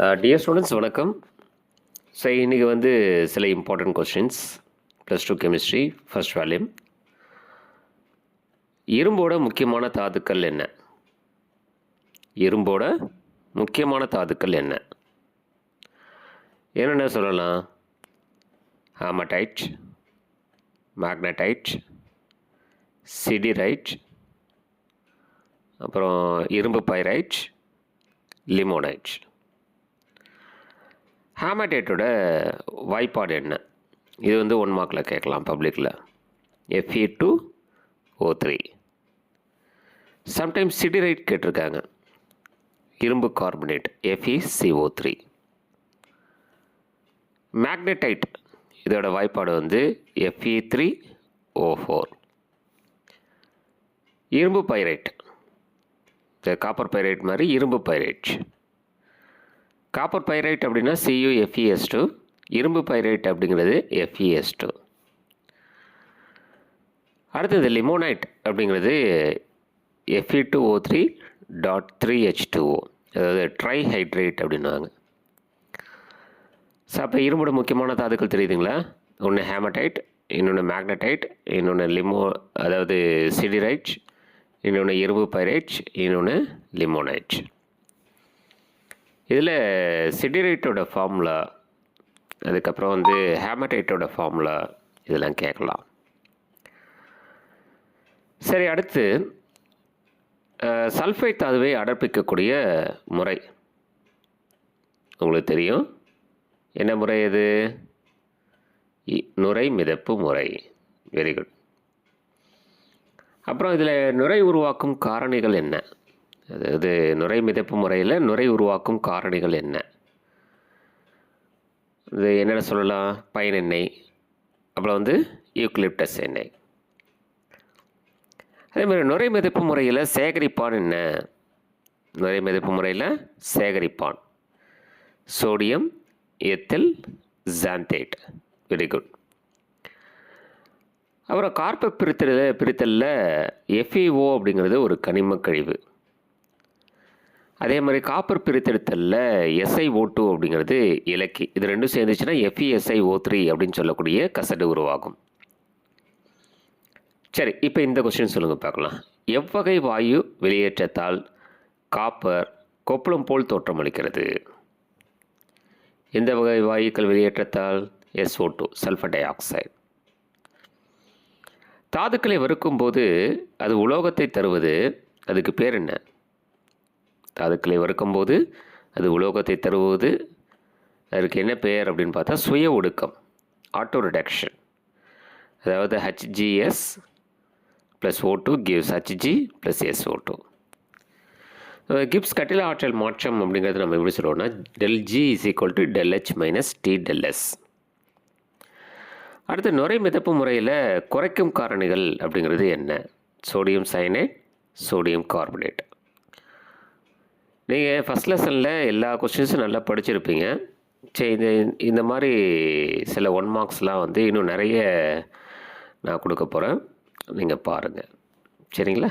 Uh, dear students வணக்கம். So இன்றைக்கி வந்து சில important questions plus two chemistry first volume இரும்போட முக்கியமான தாதுக்கள் என்ன? இரும்போட முக்கியமான தாதுக்கள் என்ன? என்னென்ன சொல்லலாம்? ஹாமடைட் மேக்னடைட் சிடிரைட் அப்புறம் இரும்பு பைரைட் லிமோனைட் ஹேமடேட்டோட வாய்ப்பாடு என்ன? இது வந்து ஒன் மார்க்கில் கேட்கலாம் பப்ளிக்கில் Fe two O three sometimes siderite கேட்டிருக்காங்க. இரும்பு carbonate Fe CO three magnetite இதோட வாய்ப்பாடு வந்து எஃப்இ த்ரீ ஓ ஃபோர் இரும்பு பைரைட் இந்த காப்பர் பைரைட் மாதிரி இரும்பு பைரைட் காப்பர் பைரைட் அப்படின்னா சியூஎஃப்இஎஸ் டூ இரும்பு பைரைட் அப்படிங்கிறது எஃப்இஎஸ் டூ அடுத்தது லிமோனைட் அப்படிங்கிறது F E two O three dot three H two O அதாவது ட்ரைஹைட்ரேட் அப்படின்வாங்க ஸோ அப்போ இரும்போட முக்கியமான தாதுக்கள் தெரியுதுங்களா? ஒன்று ஹேமடைட் இன்னொன்று மேக்னடைட் இன்னொன்று லிமோ அதாவது சிடிரைட் இன்னொன்று இரும்பு பைரைட் இன்னொன்று லிமோனைட் இதில் சிடிரைட்டோட ஃபார்முலா அதுக்கப்புறம் வந்து ஹேமடைட்டோட ஃபார்முலா இதெல்லாம் கேட்கலாம். சரி அடுத்து சல்ஃபைட் தாதுவை அடர்ப்பிக்கக்கூடிய முறை. உங்களுக்கு தெரியும். என்ன முறை இது? இ- நுரை மிதப்பு முறை. வெரி குட் அப்புறம் இதில் நுரை உருவாக்கும் காரணிகள் என்ன? அதாவது நுரை மிதப்பு முறையில் நுரை உருவாக்கும் காரணிகள் என்ன? இது என்னென்ன சொல்லலாம்? பைன் எண்ணெய் அப்புறம் வந்து யூக்லிப்டஸ் எண்ணெய். அதே மாதிரி நுரை மிதப்பு முறையில் சேகரிப்பான் என்ன? நுரை மிதப்பு முறையில் சேகரிப்பான். Sodium ethyl xanthate very good அப்புறம் கார்ப பிரித்தல் பிரித்தலில் எஃப்இஓ அப்படிங்கிறது ஒரு கனிம கழிவு. அதே மாதிரி காப்பர் பிரித்தெடுத்தலில் எஸ்ஐ டூ அப்படிங்கிறது இலக்கி. இது ரெண்டும் சேர்ந்துச்சுன்னா ஓ த்ரீ அப்படின்னு சொல்லக்கூடிய கசடு உருவாகும். சரி இப்போ இந்த கொஸ்டின் சொல்லுங்கள் பார்க்கலாம். எவ்வகை வாயு வெளியேற்றத்தால் காப்பர் கொப்பளம் போல் தோற்றமளிக்கிறது எந்த வகை வாயுக்கள் வெளியேற்றத்தால்? S O two sulphur dioxide தாதுக்களை வறுக்கும்போது அது உலோகத்தை தருவது அதுக்கு பேர் என்ன? தாதுக்களை வறுக்கும்போது அது உலோகத்தை தருவது அதற்கு என்ன பெயர் அப்படின்னு பார்த்தா சுய ஒடுக்கம் ஆட்டோ ரிடக்ஷன் அதாவது H G S plus O two gives H G plus S O two Gibbs கட்டில ஆற்றல் மாற்றம் அப்படிங்கிறது நம்ம எப்படி சொல்லுவோம்னா delta G is equal to delta H minus T delta S அடுத்து நுரை மிதப்பு முறையில் குறைக்கும் காரணிகள் அப்படிங்கிறது என்ன? சோடியம் சயனைட் சோடியம் கார்பனேட் நீங்கள் ஃபஸ்ட் லெசனில் எல்லா கொஸ்டின்ஸும் நல்லா படிச்சிருப்பீங்க. சரி இந்த இந்த மாதிரி சில ஒன் மார்க்ஸ்லாம் வந்து இன்னும் நிறைய நான் கொடுக்க போகிறேன் நீங்கள் பாருங்கள் சரிங்களா?